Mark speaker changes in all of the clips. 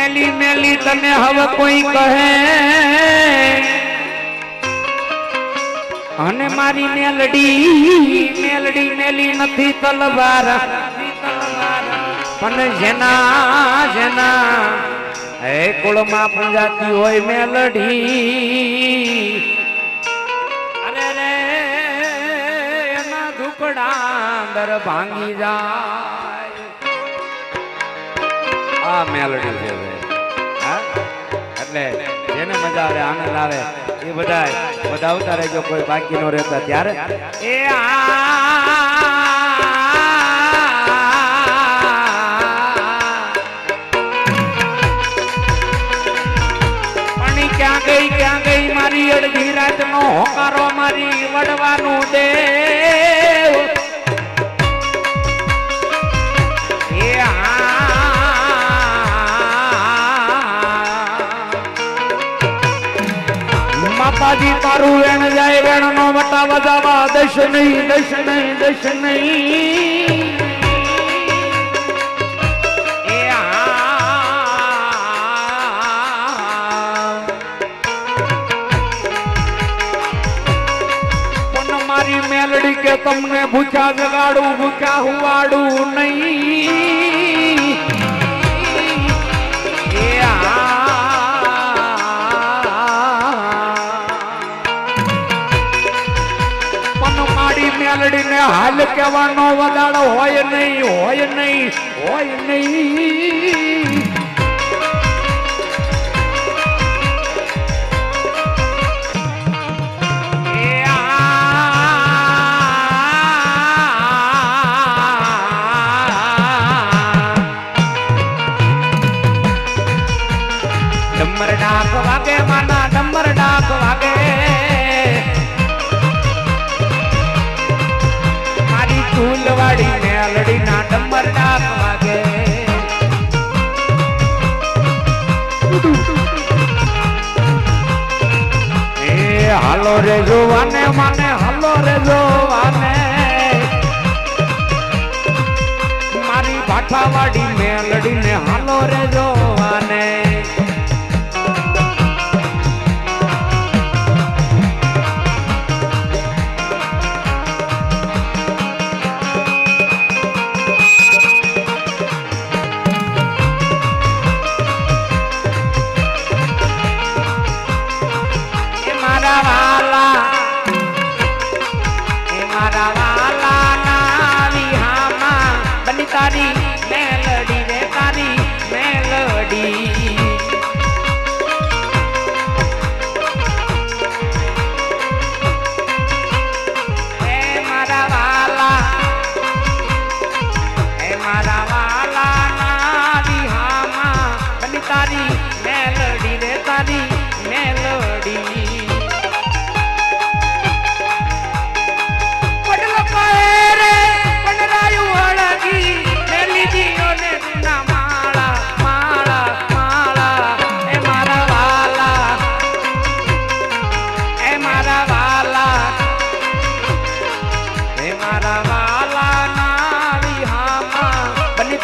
Speaker 1: મેલી મેલી તને હવે કોઈ કહે? અને મારી મેલડી મેલડી મેલી નથી તલવાર. પણ જેના જેના હે કુળમાં પૂજાતી હોય મેલડી. અરે રે, એના દુકડા અંદર ભાંગી જાય. આ મેલડી છે એટલે જેને મજા આવે, આનંદ આવે, એ બધા બધા આવતા રહેજો કોઈ બાકી નો રહેતા, ત્યારે? એ ક્યાં ગઈ ક્યાં ગઈ મારી અડધી રાત નો હોકારો મારી વડવાનું દેવ આ. તારું વેણ જાય વેણ નો વટા વધાવા દશ નહીં દશ નહીં દશ નહીં. મારી મેલડી કે તમને ભૂખ્યા જગાડું, ભૂખ્યા હુવાડું નહીં. મારી ને હાલ કહેવાનો વગાડો હોય નહીં હોય નહીં હોય નહીં. મારી ચૂલવાડી મેલડી ના ડમર ડાક વાગે. એ હાલો રે જોવાને માને, હાલો રે જોવાને. મારી ભાઠાવાડી મેલડી ને હાલો રે જોવાને.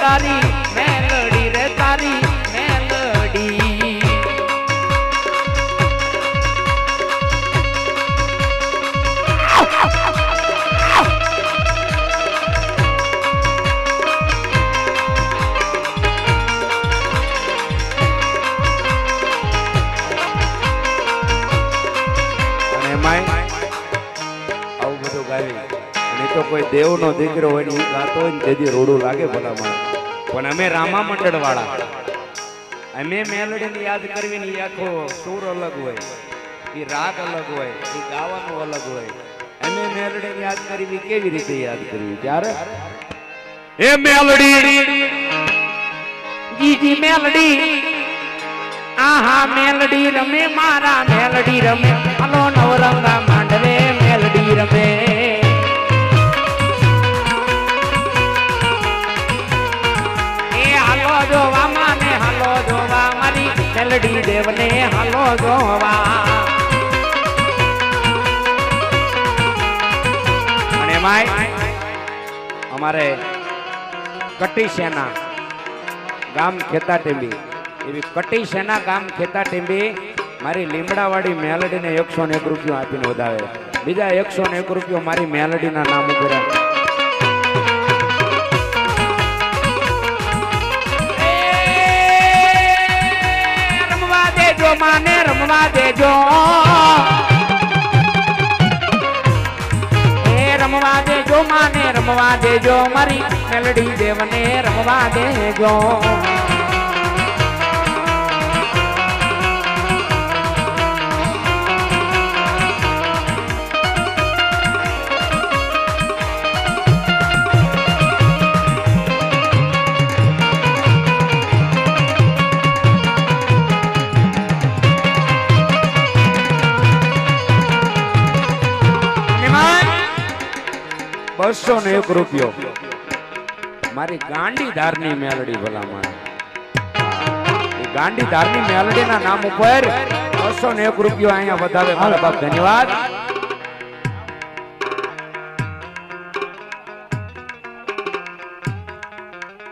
Speaker 1: તારી મેલડી રે તારી મેલડી અને માય, આવું બધું ગાવી અને તો કોઈ દેવનો દીકરો હોય ને એ ગાતો હોય ને તેથી રોડું લાગે ભલામાં પણ અમે રામા મંડળ વાળા અમે મેલડીને યાદ કરવી ને આખો સુર અલગ હોય એ રાગ અલગ હોય એ ગાવાનું અલગ હોય. અમે મેલડીને યાદ કરવી કેવી રીતે યાદ કરવી? ત્યારે? એ મેલડી! જીજી મેલડી આહા મેલડી રમે મારા મેલડી રમે. હલો નવરંગા માંડવે મેલડી રમે. મારી દેવને હાલો જોવા. અને માય, અમારે કટી સેના ગામ ખેતા ટીંબી એવી કટી સેના ગામ ખેતા ટીંબી મારી લીમડાવાળી મેલડીને એકસો ને એક રૂપિયો આપીને વધાવે. બીજા એકસો ને એક રૂપિયો મારી મેલડીના નામ ઉપર રમવા દેજો. એ રમવા દેજો માને રમવા દેજો મારી મેલડી દેવને રમવા દેજો. બસો ને એક રૂપિયો. મારી ગાંડીધારની મેલડી ભલામણ. ની મેલડી મેલડીના નામ ઉપર બસો ને એક રૂપિયો અહીંયા વધારે. મારા બાપ ધન્યવાદ.